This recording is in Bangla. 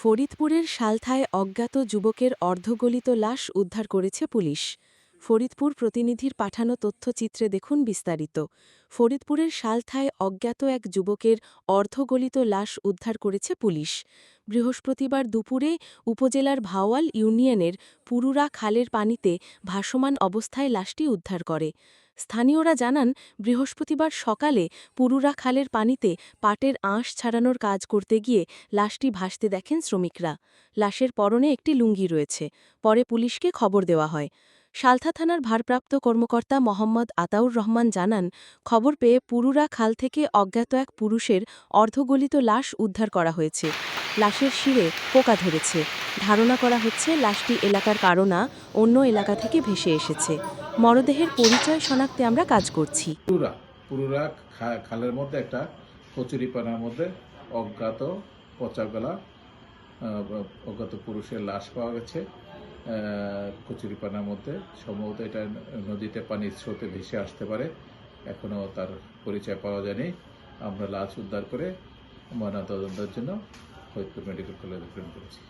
ফরিদপুরের সালথায় অজ্ঞাত যুবকের অর্ধগলিত লাশ উদ্ধার করেছে পুলিশ। ফরিদপুর প্রতিনিধির পাঠানো তথ্যচিত্রে দেখুন বিস্তারিত। ফরিদপুরের সালথায় অজ্ঞাত এক যুবকের অর্ধগলিত লাশ উদ্ধার করেছে পুলিশ। বৃহস্পতিবার দুপুরে উপজেলার ভাওয়াল ইউনিয়নের পুরুরা খালের পানিতে ভাসমান অবস্থায় লাশটি উদ্ধার করে। স্থানীয়রা জানান, বৃহস্পতিবার সকালে পুরুরা খালের পানিতে পাটের আঁশ ছাড়ানোর কাজ করতে গিয়ে লাশটি ভাসতে দেখেন শ্রমিকরা। লাশের পরনে একটি লুঙ্গি রয়েছে, পরে পুলিশকে খবর দেওয়া হয়। সালথা থানার ভারপ্রাপ্ত কর্মকর্তা মোহাম্মদ আতাউর রহমান জানান, খবর পেয়ে পুরুরা খাল থেকে অজ্ঞাত এক পুরুষের অর্ধগলিত লাশ উদ্ধার করা হয়েছে। লাশের শিরে পোকা ধরেছে। ধারণা করা হচ্ছে লাশটি এলাকার কারণা অন্য এলাকা থেকে ভেসে এসেছে। মরদেহের পরিচয় শনাক্তে আমরা কাজ করছি। পুরুরা পুরুরা খালের মধ্যে একটা কচুরিপানার মধ্যে অজ্ঞাত পচাগলা অজ্ঞাত পুরুষের লাশ পাওয়া গেছে। কচুরিপানার মধ্যে সম্ভবত এটা নদীতে পানির স্রোতে ভেসে আসতে পারে। এখনও তার পরিচয় পাওয়া যায়নি। আমরা লাশ উদ্ধার করে ময়নাতদন্তের জন্য ফরিদপুর মেডিকেল কলেজে প্রেরণ করেছি।